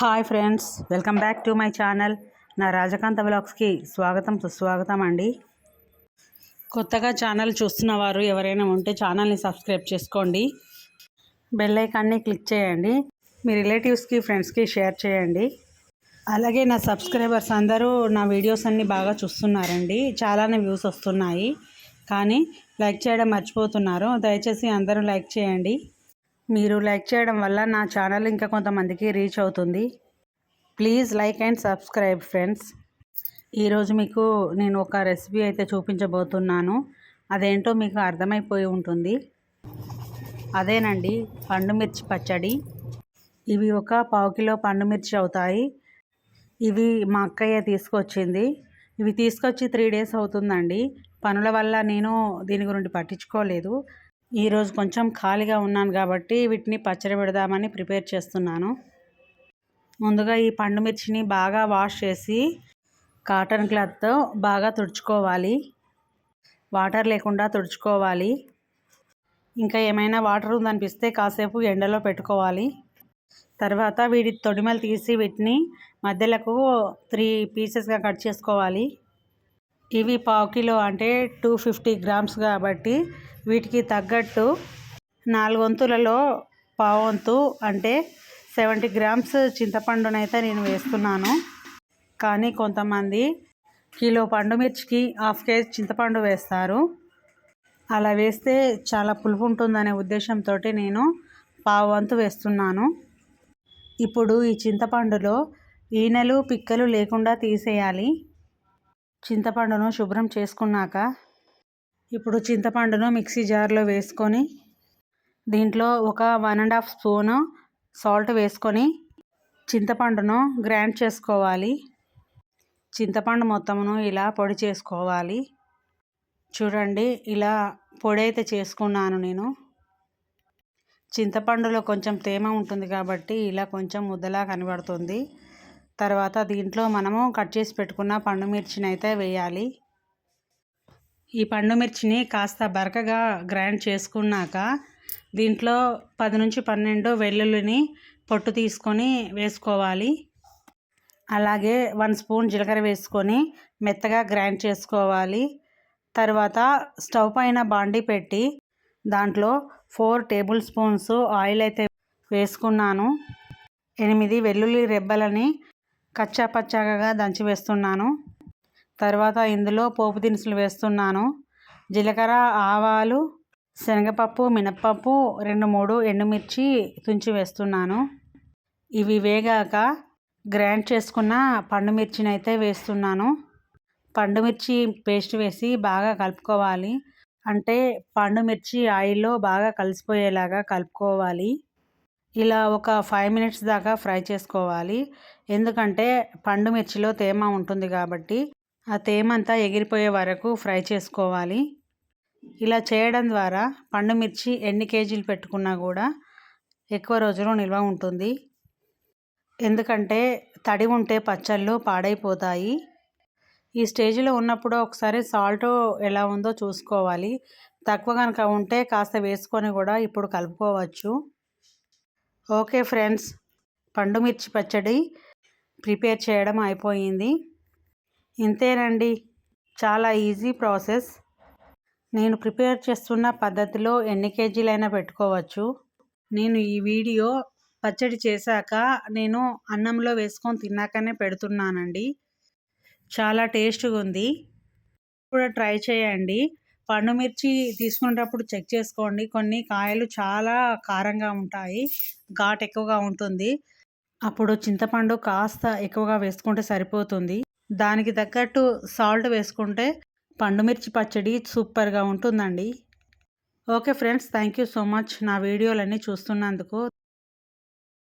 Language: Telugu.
Hi friends welcome back to my channel. నా రాజకాంత బ్లాగ్స్కి స్వాగతం సుస్వాగతం అండి. కొత్తగా ఛానల్ చూస్తున్న వారు ఎవరైనా ఉంటే ఛానల్ని సబ్స్క్రైబ్ చేసుకోండి. బెల్ ఐకాన్ని క్లిక్ చేయండి. మీ రిలేటివ్స్కి ఫ్రెండ్స్కి షేర్ చేయండి. అలాగే నా సబ్స్క్రైబర్స్ అందరూ నా వీడియోస్ అన్నీ బాగా చూస్తున్నారండి. చాలానే వ్యూస్ వస్తున్నాయి. కానీ లైక్ చేయడం మర్చిపోతున్నారు. దయచేసి అందరూ లైక్ చేయండి. మీరు లైక్ చేయడం వల్ల నా ఛానల్ ఇంకా కొంతమందికి రీచ్ అవుతుంది. Please like and subscribe friends. ఈరోజు మీకు నేను ఒక రెసిపీ అయితే చూపించబోతున్నాను. అదేంటో మీకు అర్థమైపోయి ఉంటుంది. అదేనండి పండుమిర్చి పచ్చడి. ఇవి ఒక పావు కిలో పండుమిర్చి అవుతాయి. ఇవి మా అక్కయ్య తీసుకొచ్చింది. ఇవి తీసుకొచ్చి త్రీ డేస్ అవుతుందండి. పనుల వల్ల నేను దీని గురించి పట్టించుకోలేదు. ఈరోజు కొంచెం ఖాళీగా ఉన్నాను కాబట్టి వీటిని పచ్చడి పెడదామని ప్రిపేర్ చేస్తున్నాను. ముందుగా ఈ పండు మిర్చిని బాగా వాష్ చేసి కాటన్ క్లాత్తో బాగా తుడుచుకోవాలి. వాటర్ లేకుండా తుడుచుకోవాలి. ఇంకా ఏమైనా వాటర్ ఉందనిపిస్తే కాసేపు ఎండలో పెట్టుకోవాలి. తర్వాత వీటి తొడిమలు తీసి వీటిని మధ్యలకు త్రీ పీసెస్గా కట్ చేసుకోవాలి. ఇవి పావు కిలో అంటే టూ ఫిఫ్టీ గ్రామ్స్ కాబట్టి వీటికి తగ్గట్టు నాలుగు వంతులలో పావంతు అంటే సెవెంటీ గ్రామ్స్ చింతపండునైతే నేను వేస్తున్నాను. కానీ కొంతమంది కిలో పండు మిర్చికి హాఫ్ కేజీ చింతపండు వేస్తారు. అలా వేస్తే చాలా పులుపు ఉంటుందనే ఉద్దేశంతో నేను పావు వంతు వేస్తున్నాను. ఇప్పుడు ఈ చింతపండులో ఈనెలు పిక్కలు లేకుండా తీసేయాలి. చింతపండును శుభ్రం చేసుకున్నాక ఇప్పుడు చింతపండును మిక్సీ జార్లో వేసుకొని దీంట్లో ఒక one and half spoon salt వేసుకొని చింతపండును గ్రైండ్ చేసుకోవాలి. చింతపండు మొత్తమును ఇలా పొడి చేసుకోవాలి. చూడండి ఇలా పొడి అయితే చేసుకున్నాను నేను. చింతపండులో కొంచెం తేమ ఉంటుంది కాబట్టి ఇలా కొంచెం ముద్దలా కనబడుతుంది. తర్వాత దీంట్లో మనము కట్ చేసి పెట్టుకున్న పండు మిర్చిని అయితే వేయాలి. ఈ పండు మిర్చిని కాస్త బరకగా గ్రైండ్ చేసుకున్నాక దీంట్లో పది నుంచి పన్నెండు వెల్లుల్లిని పొట్టు తీసుకొని వేసుకోవాలి. అలాగే వన్ స్పూన్ జీలకర్ర వేసుకొని మెత్తగా గ్రైండ్ చేసుకోవాలి. తర్వాత స్టవ్ పైన బాండి పెట్టి దాంట్లో ఫోర్ టేబుల్ స్పూన్స్ ఆయిల్ అయితే వేసుకున్నాను. ఎనిమిది వెల్లుల్లి రెబ్బలని కచ్చా పచ్చాగా దంచి వేస్తున్నాను. తర్వాత ఇందులో పోపు దినుసులు వేస్తున్నాను. జీలకర్ర ఆవాలు శనగపప్పు మినప్పప్పు రెండు మూడు ఎండుమిర్చి తుంచి వేస్తున్నాను. ఇవి వేగాక గ్రైండ్ చేసుకున్న పండు మిర్చిని అయితే వేస్తున్నాను. పండు మిర్చి పేస్ట్ వేసి బాగా కలుపుకోవాలి. అంటే పండు మిర్చి ఆయిల్లో బాగా కలిసిపోయేలాగా కలుపుకోవాలి. ఇలా ఒక ఫైవ్ మినిట్స్ దాకా ఫ్రై చేసుకోవాలి. ఎందుకంటే పండు మిర్చిలో తేమ ఉంటుంది కాబట్టి ఆ తేమ అంతా ఎగిరిపోయే వరకు ఫ్రై చేసుకోవాలి. ఇలా చేయడం ద్వారా పండు మిర్చి ఎన్ని కేజీలు పెట్టుకున్నా కూడా ఎక్కువ రోజులు నిల్వ ఉంటుంది. ఎందుకంటే తడి ఉంటే పచ్చళ్ళు పాడైపోతాయి. ఈ స్టేజ్లో ఉన్నప్పుడు ఒకసారి సాల్ట్ ఎలా ఉందో చూసుకోవాలి. తక్కువ కనుక ఉంటే కాస్త వేసుకొని కూడా ఇప్పుడు కలుపుకోవచ్చు. ఓకే ఫ్రెండ్స్ పండు మిర్చి పచ్చడి ప్రిపేర్ చేయడం అయిపోయింది. ఇంతేనండి. చాలా ఈజీ ప్రాసెస్. నేను ప్రిపేర్ చేస్తున్న పద్ధతిలో ఎన్ని కేజీలైనా పెట్టుకోవచ్చు. నేను ఈ వీడియో పచ్చడి చేశాక నేను అన్నంలో వేసుకొని తిన్నాకనే పెడుతున్నానండి. చాలా టేస్ట్గా ఉంది. కూడా ట్రై చేయండి. పండు మిర్చి తీసుకునేటప్పుడు చెక్ చేసుకోండి. కొన్ని కాయలు చాలా కారంగా ఉంటాయి. ఘాట్ ఎక్కువగా ఉంటుంది. అప్పుడు చింతపండు కాస్త ఎక్కువగా వేసుకుంటే సరిపోతుంది. దానికి తగ్గట్టు సాల్ట్ వేసుకుంటే పండుమిర్చి పచ్చడి సూపర్గా ఉంటుందండి. Okay friends thank you so much నా వీడియోలన్నీ చూస్తున్నందుకు.